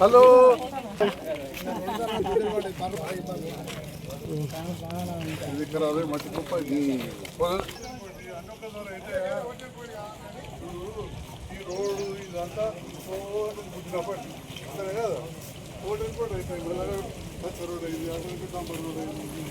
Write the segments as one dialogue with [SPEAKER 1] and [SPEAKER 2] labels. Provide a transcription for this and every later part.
[SPEAKER 1] Hello ఇక్కడ అదే మట్టి కుప్ప ఇది. ఈ రోడ్డు ఇదంతా పుట్టినప్పటి అంతే కదా ఓటర్ కూడా అయిపోయింది మళ్ళీ పచ్చ రోడ్ అయింది అటు డాంబర్ రోడ్ అయింది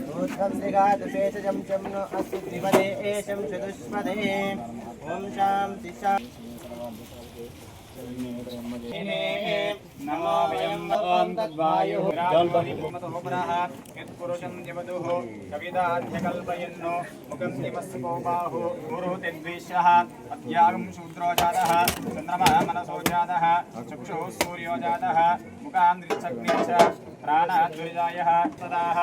[SPEAKER 2] स्वस्तिर्मानुषेभ्यः ऊर्ध्वं त्रिघातुपेशजं चं नो अस्ति त्रिपदे एषं चतुष्पदे ॐ शान्ति शान्ति नमो वयं ॐ तद्वायुः राजोनिपुमतोपरः यत्पुरुषं जवतुः कविदाध्यकल्पयन्नो मुखं दिवस्य बाहु गुरुः तद्विश्यः अत्यागं शूद्रो जातः चन्द्रमः मनसो जातः चक्षुः सूर्यो जातः मुखान्द्रिचग्ने च प्राणः दुर्जायः तदाः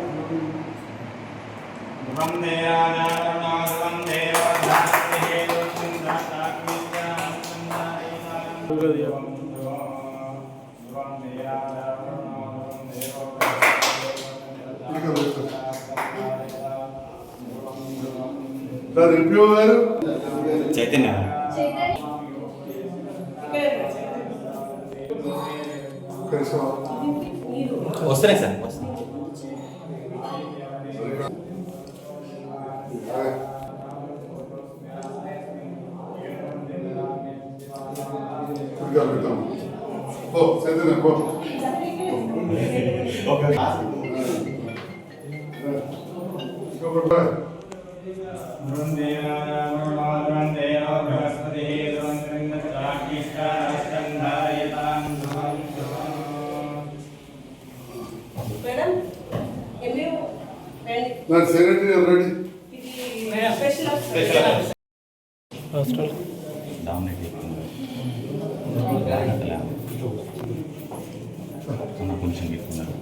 [SPEAKER 3] చైతన్య. వస్తున్నాయి సార్.
[SPEAKER 1] పో చైతన్య పో ఇంకొకటి రా.
[SPEAKER 4] మేడం ఎంబీ రండి
[SPEAKER 1] నా సెక్రటరీ
[SPEAKER 3] కొంచెం ఎక్కున్నారు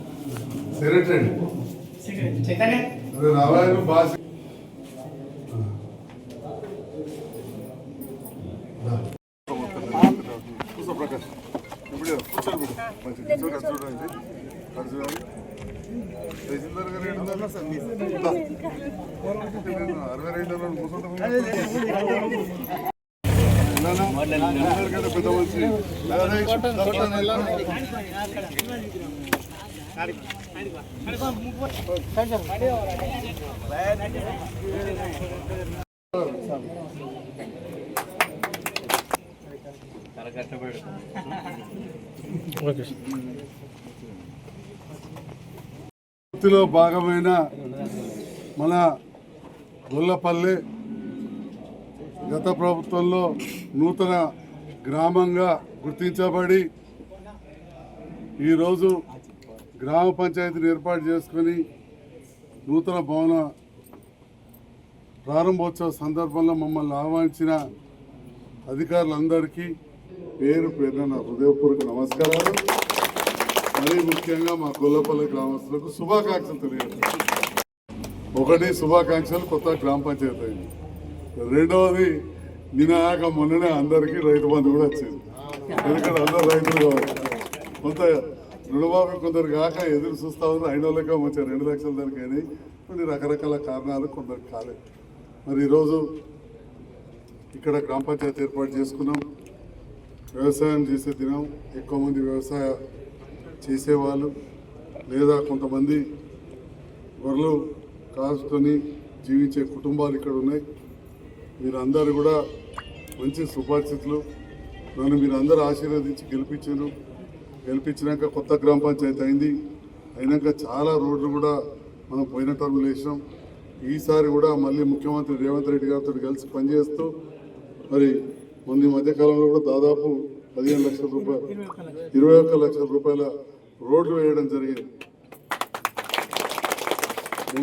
[SPEAKER 1] సెక్రటరీ
[SPEAKER 2] చైతన్య
[SPEAKER 1] రావాలని బాస్ అరవై రెండు కూర్చుంటాం వృత్తిలో భాగమైన మన గొల్లపల్లి గత ప్రభుత్వంలో నూతన గ్రామంగా గుర్తించబడి ఈరోజు గ్రామ పంచాయతీని ఏర్పాటు చేసుకొని నూతన భవన ప్రారంభోత్సవ సందర్భంలో మమ్మల్ని ఆహ్వానించిన అధికారులందరికీ పేరు పేరున నా హృదయపూర్వక నమస్కారాలు. మరీ ముఖ్యంగా మా గొల్లపల్లి గ్రామస్తులకు శుభాకాంక్షలు తెలియజేస్తాను. ఒకటి శుభాకాంక్షలు కొత్త గ్రామ పంచాయతీ అయింది. రెండవది నినాక మొన్ననే అందరికీ రైతు బంధు కూడా వచ్చింది. ఎందుకంటే అందరు రైతులు కావాలి కొంత రుణమాఫీ కొందరు కాక ఎదురు చూస్తా ఉన్నారు. ఐదు వాళ్ళకే వచ్చారు. రెండు లక్షల దానికి అయినాయి. కొన్ని రకరకాల కారణాలు కొందరు కాలేదు మరి ఈరోజు ఇక్కడ గ్రామ పంచాయతీ ఏర్పాటు చేసుకున్నాం. వ్యవసాయం చేసే దినం ఎక్కువ మంది వ్యవసాయ చేసేవాళ్ళు లేదా కొంతమంది గొర్రెలు కాసుకొని జీవించే కుటుంబాలు ఇక్కడ ఉన్నాయి. మీరందరూ కూడా మంచి సుపరిచితులు నన్ను మీరందరూ ఆశీర్వదించి గెలిపించారు. గెలిపించినాక కొత్త గ్రామ పంచాయతీ అయింది. అయినాక చాలా రోడ్లు కూడా మనం పోయిన టర్ములు వేసినాం ఈసారి కూడా మళ్ళీ ముఖ్యమంత్రి రేవంత్ రెడ్డి గారితో కలిసి పనిచేస్తూ మరి మొన్న ఈ మధ్యకాలంలో కూడా దాదాపు పదిహేను లక్షల రూపాయలు ఇరవై ఒక్క లక్షల రూపాయల రోడ్లు వేయడం జరిగింది.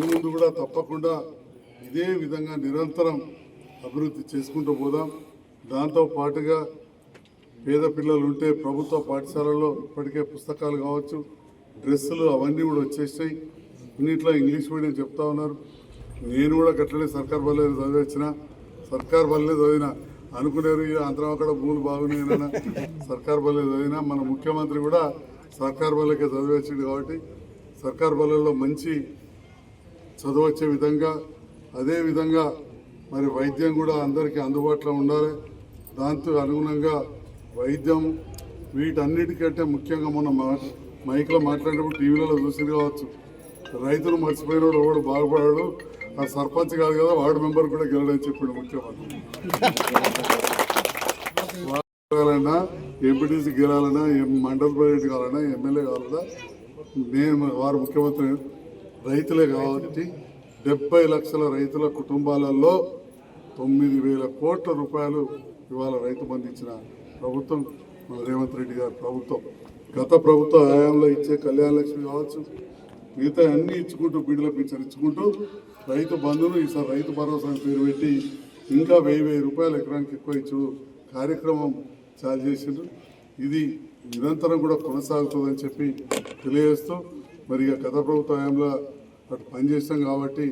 [SPEAKER 1] ముందు కూడా తప్పకుండా ఇదే విధంగా నిరంతరం అభివృద్ధి చేసుకుంటూ పోదాం. దాంతో పాటుగా పేద పిల్లలు ఉంటే ప్రభుత్వ పాఠశాలల్లో ఇప్పటికే పుస్తకాలు కావచ్చు డ్రెస్సులు అవన్నీ కూడా వచ్చేసాయి. ఇన్నిట్లో ఇంగ్లీష్ మీడియం చెప్తా ఉన్నారు. నేను కూడా గట్లనే సర్కార్ బల్లే చదివచ్చిన సర్కార్ బల్లే చదివిన అనుకునేరు ఇక అంతరం అక్కడ భూములు బాగున్నాయన సర్కార్ బల్లే చదివినా మన ముఖ్యమంత్రి కూడా సర్కార్ బల్లకే చదివచ్చింది కాబట్టి సర్కార్ బల్లెల్లో మంచి చదవచ్చే విధంగా అదే విధంగా మరి వైద్యం కూడా అందరికీ అందుబాటులో ఉండాలి. దాంతో అనుగుణంగా వైద్యం వీటన్నిటికంటే ముఖ్యంగా మొన్న మా మైక్లో మాట్లాడినప్పుడు టీవీలలో చూసింది కావచ్చు. రైతులు మర్చిపోయినోడు వాడు బాగుపడాడు. ఆ సర్పంచ్ కాదు కదా వార్డు మెంబర్ కూడా గెలడని చెప్పాడు ముఖ్యమంత్రి. గెలాలన్నా ఎంపీటీసీ గెలాలన్నా ఎం- మండల ప్రెసిడెంట్ కావాలన్నా ఎమ్మెల్యే కావాలన్నా నేను వారు ముఖ్యమంత్రి రైతులే కాబట్టి డెబ్బై లక్షల రైతుల కుటుంబాలలో తొమ్మిది వేల కోట్ల రూపాయలు ఇవాళ రైతు బంధు ఇచ్చిన ప్రభుత్వం మన రేవంత్ రెడ్డి గారి ప్రభుత్వం. గత ప్రభుత్వ హయాంలో ఇచ్చే కళ్యాణ లక్ష్మి కావచ్చు మిగతా అన్ని ఇచ్చుకుంటూ బిడ్డల పింఛన్ ఇచ్చుకుంటూ రైతు బంధును ఈసారి రైతు భరోసా పేరు పెట్టి ఇంకా వెయ్యి వెయ్యి రూపాయలు ఎకరానికి ఎక్కువ ఇచ్చు కార్యక్రమం చాలు చేసిండ్రు. ఇది నిరంతరం కూడా కొనసాగుతుందని చెప్పి తెలియజేస్తూ మరి ఇక గత ప్రభుత్వ హయాంలో అటు పనిచేస్తాం కాబట్టి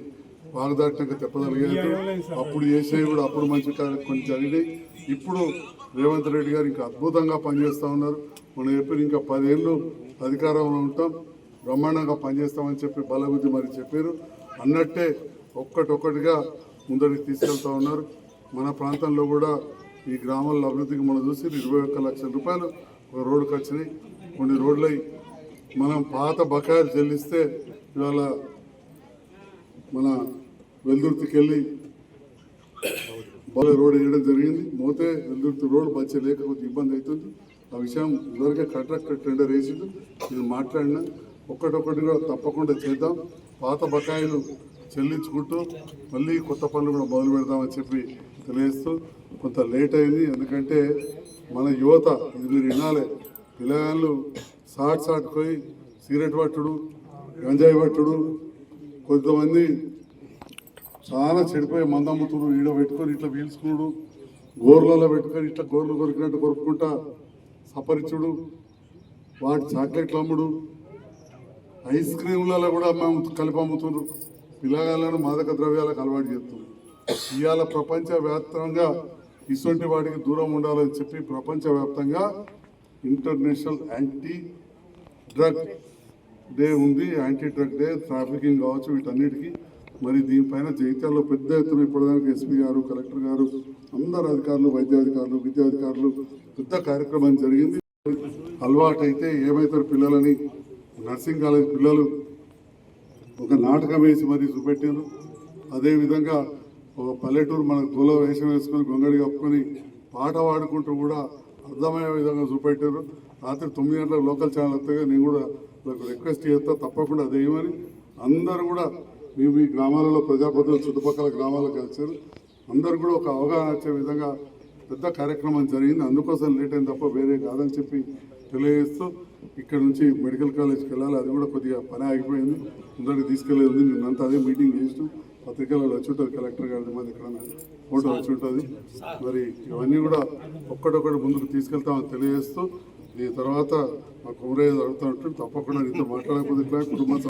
[SPEAKER 1] వాగ్దాటినాక తెప్పదలిగేది అప్పుడు చేసేవి కూడా అప్పుడు మంచి కొన్ని జరిగినాయి. ఇప్పుడు రేవంత్ రెడ్డి గారు ఇంకా అద్భుతంగా పనిచేస్తూ ఉన్నారు. మనం చెప్పిన ఇంకా పదేళ్ళు అధికారంలో ఉంటాం. బ్రహ్మాండంగా పనిచేస్తామని చెప్పి బలబుద్ధి మరి చెప్పారు. అన్నట్టే ఒక్కటొక్కటిగా ముందరికి తీసుకెళ్తా ఉన్నారు. మన ప్రాంతంలో కూడా ఈ గ్రామాల అభివృద్ధికి మనం చూసి ఇరవై ఒక్క లక్షల రూపాయలు ఒక రోడ్డుకి వచ్చినాయి. కొన్ని రోడ్లై మనం పాత బకాయిలు చెల్లిస్తే ఇవాళ మన వెల్దుర్తికి వెళ్ళి బాగా రోడ్ వేయడం జరిగింది. మోతే వెల్దుర్తి రోడ్ మంచి లేక కొంచెం ఇబ్బంది అవుతుంది. ఆ విషయం ఇదివరకే కాంట్రాక్టర్ టెండర్ వేసిండు. నేను మాట్లాడినా. ఒక్కటొక్కటిగా తప్పకుండా చేద్దాం. పాత బకాయిలు చెల్లించుకుంటూ మళ్ళీ కొత్త పనులు కూడా మొదలు పెడదామని చెప్పి తెలియజేస్తూ కొంత లేట్ అయింది. ఎందుకంటే మన యువత ఇది మీరు వినాలి పిల్లగాళ్ళు సాట్ సాట్ పోయి సిగరెట్ పట్టుడు గంజాయి పట్టుడు కొంతమంది చాలా చెడిపోయి మంద ఈడ పెట్టుకొని ఇట్లా పీల్చుకున్నాడు. గోర్లలో పెట్టుకొని ఇట్లా గోర్లు కొరికినట్టు కొరుక్కుంటా సపరిచుడు. వాటి చాక్లెట్లు అమ్ముడు. ఐస్ క్రీమ్లలో కూడా మేము కలిపి అమ్ముతున్నారు పిల్లగాళ్ళను మాదక ద్రవ్యాలకు అలవాటు చేస్తున్నాం ఇవాళ ప్రపంచవ్యాప్తంగా ఇటువంటి వాటికి దూరం ఉండాలని చెప్పి ప్రపంచవ్యాప్తంగా ఇంటర్నేషనల్ యాంటీ డ్రగ్ డే ఉంది యాంటీ డ్రగ్ డే ట్రాఫికింగ్ కావచ్చు వీటన్నిటికీ. మరి దీనిపైన జైత్యాల్లో పెద్ద ఎత్తున ఇప్పటిదానికి ఎస్పీ గారు కలెక్టర్ గారు అందరు అధికారులు వైద్యాధికారులు విద్యాధికారులు పెద్ద కార్యక్రమం జరిగింది. అలవాటైతే ఏమవుతారు పిల్లలని? నర్సింగ్ కాలేజ్ పిల్లలు ఒక నాటకం వేసి మరీ చూపెట్టారు అదేవిధంగా ఒక పల్లెటూరు మన గొల వేషం వేసుకొని గొంగడి కప్పుకొని పాట పాడుకుంటూ కూడా అర్థమయ్యే విధంగా చూపెట్టారు రాత్రి తొమ్మిది గంటల లోకల్ ఛానల్ వస్తాయి నేను కూడా నాకు రిక్వెస్ట్ చేస్తా తప్పకుండా అది అందరూ కూడా మీ మీ గ్రామాలలో ప్రజాప్రతినిధులు చుట్టుపక్కల గ్రామాలకు కలిసారు అందరు కూడా ఒక అవగాహన వచ్చే విధంగా పెద్ద కార్యక్రమం జరిగింది. అందుకోసం లేట్ అయింది తప్ప వేరే కాదని చెప్పి తెలియజేస్తూ ఇక్కడ నుంచి మెడికల్ కాలేజ్కి వెళ్ళాలి. అది కూడా కొద్దిగా పని ఆగిపోయింది. అందరికి తీసుకెళ్ళేది ఉంది. నిన్నంతా అదే మీటింగ్ చేసినాం. పత్రికలలో వచ్చి ఉంటుంది కలెక్టర్ గారి. మాది ఇక్కడ ఫోటో వచ్చి ఉంటుంది. మరి ఇవన్నీ కూడా ఒక్కటొక్కటి ముందుకు తీసుకెళ్తామని తెలియజేస్తూ నీ తర్వాత మా కుమరయ్య జరుగుతూ ఉంటుంది తప్పకుండా నీతో మాట్లాడకపోతే ఇట్లా కుటుంబం